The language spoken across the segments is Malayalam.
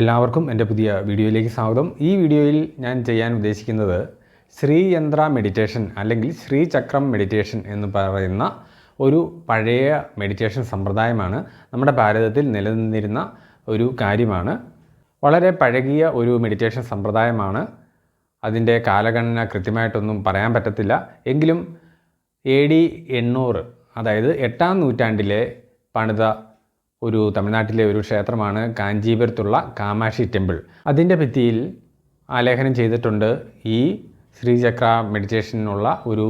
എല്ലാവർക്കും എന്റെ പുതിയ വീഡിയോയിലേക്ക് സ്വാഗതം. ഈ വീഡിയോയിൽ ഞാൻ ചെയ്യാൻ ഉദ്ദേശിക്കുന്നത് ശ്രീയന്ത്ര മെഡിറ്റേഷൻ അല്ലെങ്കിൽ ശ്രീചക്രം മെഡിറ്റേഷൻ എന്ന് പറയുന്ന ഒരു പഴയ മെഡിറ്റേഷൻ സമ്പ്രദായമാണ്. നമ്മുടെ ഭാരതത്തിൽ നിലനിന്നിരുന്ന ഒരു കാര്യമാണ്. വളരെ പഴകിയ ഒരു മെഡിറ്റേഷൻ സമ്പ്രദായമാണ്. അതിന്റെ കാലഗണന കൃത്യമായിട്ടൊന്നും പറയാൻ പറ്റത്തില്ല. എങ്കിലും എ ഡി എണ്ണൂറ് അതായത് എട്ടാം നൂറ്റാണ്ടിലെ പണിത ഒരു തമിഴ്നാട്ടിലെ ഒരു ക്ഷേത്രമാണ് കാഞ്ചീപുരത്തുള്ള കാമാക്ഷി ടെമ്പിൾ. അതിന്റെ ഭിത്തിയിൽ ആലേഖനം ചെയ്തിട്ടുണ്ട് ഈ ശ്രീചക്ര മെഡിറ്റേഷനുള്ള ഒരു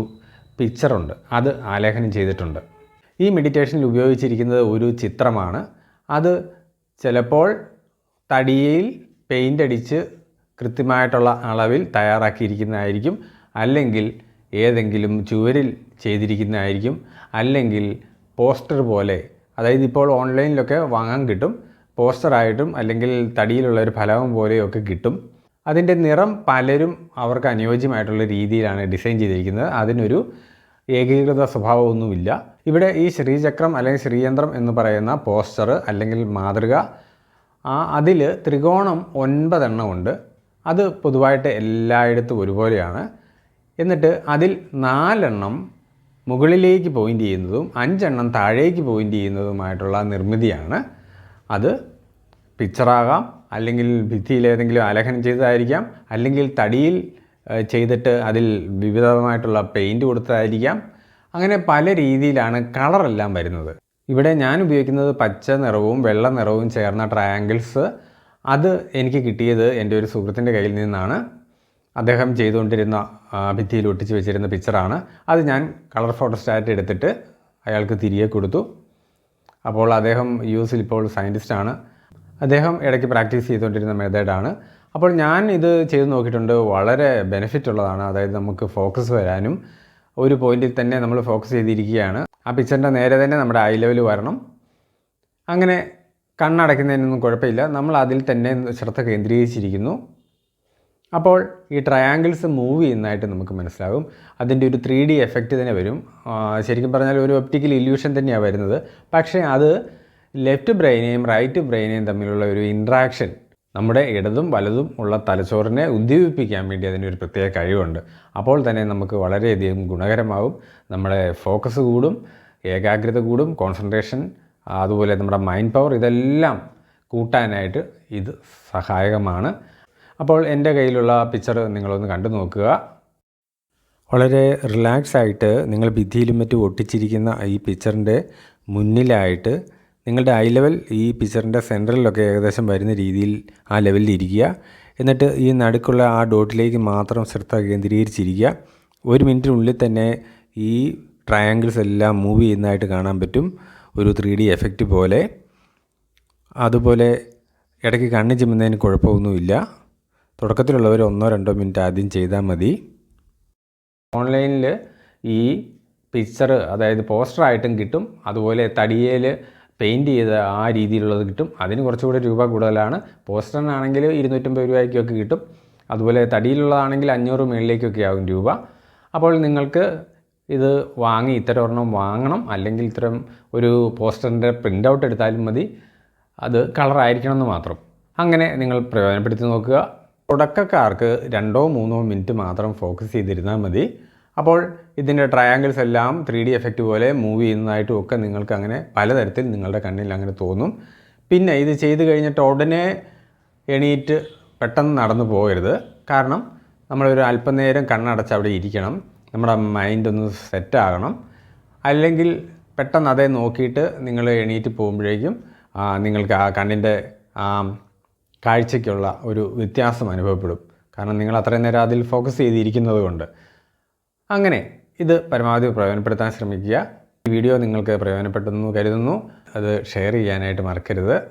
പിക്ചറുണ്ട്. അത് ആലേഖനം ചെയ്തിട്ടുണ്ട്. ഈ മെഡിറ്റേഷനിൽ ഉപയോഗിച്ചിരിക്കുന്നത് ഒരു ചിത്രമാണ്. അത് ചിലപ്പോൾ തടിയിൽ പെയിന്റ് അടിച്ച് കൃത്യമായിട്ടുള്ള അളവിൽ തയ്യാറാക്കിയിരിക്കുന്നതായിരിക്കും. അല്ലെങ്കിൽ ഏതെങ്കിലും ചുവരിൽ ചെയ്തിരിക്കുന്നതായിരിക്കും. അല്ലെങ്കിൽ പോസ്റ്റർ പോലെ അതായത് ഇപ്പോൾ ഓൺലൈനിലൊക്കെ വാങ്ങാൻ കിട്ടും പോസ്റ്ററായിട്ടും അല്ലെങ്കിൽ തടിയിലുള്ള ഒരു ഫലവും പോലെയൊക്കെ കിട്ടും. അതിന്റെ നിറം പലരും അവർക്ക് അനുയോജ്യമായിട്ടുള്ള രീതിയിലാണ് ഡിസൈൻ ചെയ്തിരിക്കുന്നത്. അതിനൊരു ഏകീകൃത സ്വഭാവമൊന്നുമില്ല. ഇവിടെ ഈ ശ്രീചക്രം അല്ലെങ്കിൽ ശ്രീയന്ത്രം എന്ന് പറയുന്ന പോസ്റ്റർ അല്ലെങ്കിൽ മാതൃക ആ അതിൽ ത്രികോണം ഒൻപതെണ്ണം ഉണ്ട്. അത് പൊതുവായിട്ട് എല്ലായിടത്തും ഒരുപോലെയാണ്. എന്നിട്ട് അതിൽ നാലെണ്ണം മുകളിലേക്ക് പോയിന്റ് ചെയ്യുന്നതും അഞ്ചെണ്ണം താഴേക്ക് പോയിന്റ് ചെയ്യുന്നതുമായിട്ടുള്ള നിർമ്മിതിയാണ്. അത് പിക്ചറാകാം അല്ലെങ്കിൽ ഭിത്തിയിൽ ഏതെങ്കിലും ആലേഖനം ചെയ്തതായിരിക്കാം അല്ലെങ്കിൽ തടിയിൽ ചെയ്തിട്ട് അതിൽ വിവിധമായിട്ടുള്ള പെയിന്റ് കൊടുത്തതായിരിക്കാം. അങ്ങനെ പല രീതിയിലാണ് കളറെല്ലാം വരുന്നത്. ഇവിടെ ഞാൻ ഉപയോഗിക്കുന്നത് പച്ച നിറവും വെള്ള നിറവും ചേർന്ന ട്രയാങ്കിൾസ് അത് എനിക്ക് കിട്ടിയത് എന്റെ ഒരു സുഹൃത്തിന്റെ കയ്യിൽ നിന്നാണ്. അദ്ദേഹം ചെയ്തുകൊണ്ടിരുന്ന ഭിത്തിയിൽ ഒട്ടിച്ച് വെച്ചിരുന്ന പിക്ചറാണ് അത് ഞാൻ കളർ ഫോട്ടോസ്റ്റാറ്റ് എടുത്തിട്ട് അയാൾക്ക് തിരികെ കൊടുത്തു. അപ്പോൾ അദ്ദേഹം യു എസിൽ ഇപ്പോൾ സയന്റിസ്റ്റാണ് അദ്ദേഹം ഇടയ്ക്ക് പ്രാക്ടീസ് ചെയ്തുകൊണ്ടിരുന്ന മെത്തേഡാണ് അപ്പോൾ ഞാൻ ഇത് ചെയ്ത് നോക്കിയിട്ടുണ്ട്. വളരെ ബെനിഫിറ്റ് ഉള്ളതാണ്. അതായത് നമുക്ക് ഫോക്കസ് വരാനും ഒരു പോയിന്റിൽ തന്നെ നമ്മൾ ഫോക്കസ് ചെയ്തിരിക്കുകയാണ്. ആ പിക്ചറിന്റെ നേരെ തന്നെ നമ്മുടെ ഐ ലെവൽ വരണം. അങ്ങനെ കണ്ണടയ്ക്കുന്നതിനൊന്നും കുഴപ്പമില്ല. നമ്മൾ അതിൽ തന്നെ ശ്രദ്ധ കേന്ദ്രീകരിച്ചിരിക്കുന്നു. അപ്പോൾ ഈ ട്രയാങ്കിൾസ് മൂവ് ചെയ്യുന്നതായിട്ട് നമുക്ക് മനസ്സിലാകും. അതിന്റെ ഒരു ത്രീ ഡി എഫക്റ്റ് തന്നെ വരും. ശരിക്കും പറഞ്ഞാൽ ഒരു ഒപ്റ്റിക്കൽ ഇല്യൂഷൻ തന്നെയാണ് വരുന്നത്. പക്ഷേ അത് ലെഫ്റ്റ് ബ്രെയിനെയും റൈറ്റ് ബ്രെയിനെയും തമ്മിലുള്ള ഒരു ഇൻട്രാക്ഷൻ നമ്മുടെ ഇടതും വലതും ഉള്ള തലച്ചോറിനെ ഉദ്ദീപിപ്പിക്കാൻ വേണ്ടി അതിനൊരു പ്രത്യേക കഴിവുണ്ട്. അപ്പോൾ തന്നെ നമുക്ക് വളരെയധികം ഗുണകരമാകും നമ്മുടെ ഫോക്കസ് കൂടും ഏകാഗ്രത കൂടും കോൺസെൻട്രേഷൻ അതുപോലെ നമ്മുടെ മൈൻഡ് പവർ ഇതെല്ലാം കൂട്ടാനായിട്ട് ഇത് സഹായകമാണ്. അപ്പോൾ എന്റെ കയ്യിലുള്ള പിക്ചർ നിങ്ങളൊന്ന് കണ്ടു നോക്കുക. വളരെ റിലാക്സ് ആയിട്ട് നിങ്ങൾ ഭിത്തിയിലും മറ്റും ഒട്ടിച്ചിരിക്കുന്ന ഈ പിക്ചറിന്റെ മുന്നിലായിട്ട് നിങ്ങളുടെ ഐ ലെവൽ ഈ പിക്ചറിന്റെ സെന്ററിലൊക്കെ ഏകദേശം വരുന്ന രീതിയിൽ ആ ലെവലിൽ ഇരിക്കുക. എന്നിട്ട് ഈ നടുക്കുള്ള ആ ഡോട്ടിലേക്ക് മാത്രം ശ്രദ്ധ കേന്ദ്രീകരിച്ചിരിക്കുക. ഒരു മിനിറ്റിനുള്ളിൽ തന്നെ ഈ ട്രയാങ്കിൾസ് എല്ലാം മൂവ് ചെയ്യുന്നതായിട്ട് കാണാൻ പറ്റും. ഒരു ത്രീ ഡി എഫക്റ്റ് പോലെ. അതുപോലെ ഇടയ്ക്ക് കണ്ണ് ചിമ്മുന്നതിന് കുഴപ്പമൊന്നുമില്ല. തുടക്കത്തിലുള്ളവർ ഒന്നോ രണ്ടോ മിനിറ്റ് ആദ്യം ചെയ്താൽ മതി. ഓൺലൈനിൽ ഈ പിക്ചർ അതായത് പോസ്റ്റർ ആയിട്ടും കിട്ടും. അതുപോലെ തടിയേൽ പെയിന്റ് ചെയ്ത ആ രീതിയിലുള്ളത് കിട്ടും. അതിന് കുറച്ചുകൂടി രൂപ കൂടുതലാണ്. പോസ്റ്ററിനാണെങ്കിൽ ഇരുന്നൂറ്റമ്പത് രൂപയ്ക്കൊക്കെ കിട്ടും. അതുപോലെ തടിയിലുള്ളതാണെങ്കിൽ അഞ്ഞൂറ് മുകളിലേക്കൊക്കെ ആകും രൂപ. അപ്പോൾ നിങ്ങൾക്ക് ഇത് വാങ്ങി ഇത്തരം ഒരെണ്ണം വാങ്ങണം. അല്ലെങ്കിൽ ഇത്തരം ഒരു പോസ്റ്ററിന്റെ പ്രിന്റ് ഔട്ട് എടുത്താലും മതി. അത് കളറായിരിക്കണം എന്ന് മാത്രം. അങ്ങനെ നിങ്ങൾ പ്രയോജനപ്പെടുത്തി നോക്കുക. തുടക്കക്കാർക്ക് രണ്ടോ മൂന്നോ മിനിറ്റ് മാത്രം ഫോക്കസ് ചെയ്തിരുന്നാൽ മതി. അപ്പോൾ ഇതിന്റെ ട്രയാങ്കിൾസ് എല്ലാം ത്രീ ഡി എഫക്റ്റ് പോലെ മൂവ് ചെയ്യുന്നതായിട്ടും ഒക്കെ നിങ്ങൾക്ക് അങ്ങനെ പലതരത്തിൽ നിങ്ങളുടെ കണ്ണിൽ അങ്ങനെ തോന്നും. പിന്നെ ഇത് ചെയ്ത് കഴിഞ്ഞിട്ട് ഉടനെ എണീറ്റ് പെട്ടെന്ന് നടന്നു പോകരുത്. കാരണം നമ്മളൊരു അല്പനേരം കണ്ണടച്ച് അവിടെ ഇരിക്കണം. നമ്മുടെ മൈൻഡ് ഒന്ന് സെറ്റ് ആകണം. അല്ലെങ്കിൽ പെട്ടെന്ന് അതേ നോക്കിയിട്ട് നിങ്ങൾ എണീറ്റ് പോകുമ്പോഴേക്കും നിങ്ങൾക്ക് ആ കണ്ണിന്റെ ആ കാഴ്ചയ്ക്കുള്ള ഒരു വ്യത്യാസം അനുഭവപ്പെടും. കാരണം നിങ്ങൾ അത്രയും നേരം അതിൽ ഫോക്കസ് ചെയ്തിരിക്കുന്നത് കൊണ്ട്. അങ്ങനെ ഇത് പരമാവധി പ്രയോജനപ്പെടുത്താൻ ശ്രമിക്കുക. ഈ വീഡിയോ നിങ്ങൾക്ക് പ്രയോജനപ്പെട്ടെന്ന് കരുതുന്നു. അത് ഷെയർ ചെയ്യാനായിട്ട് മറക്കരുത്.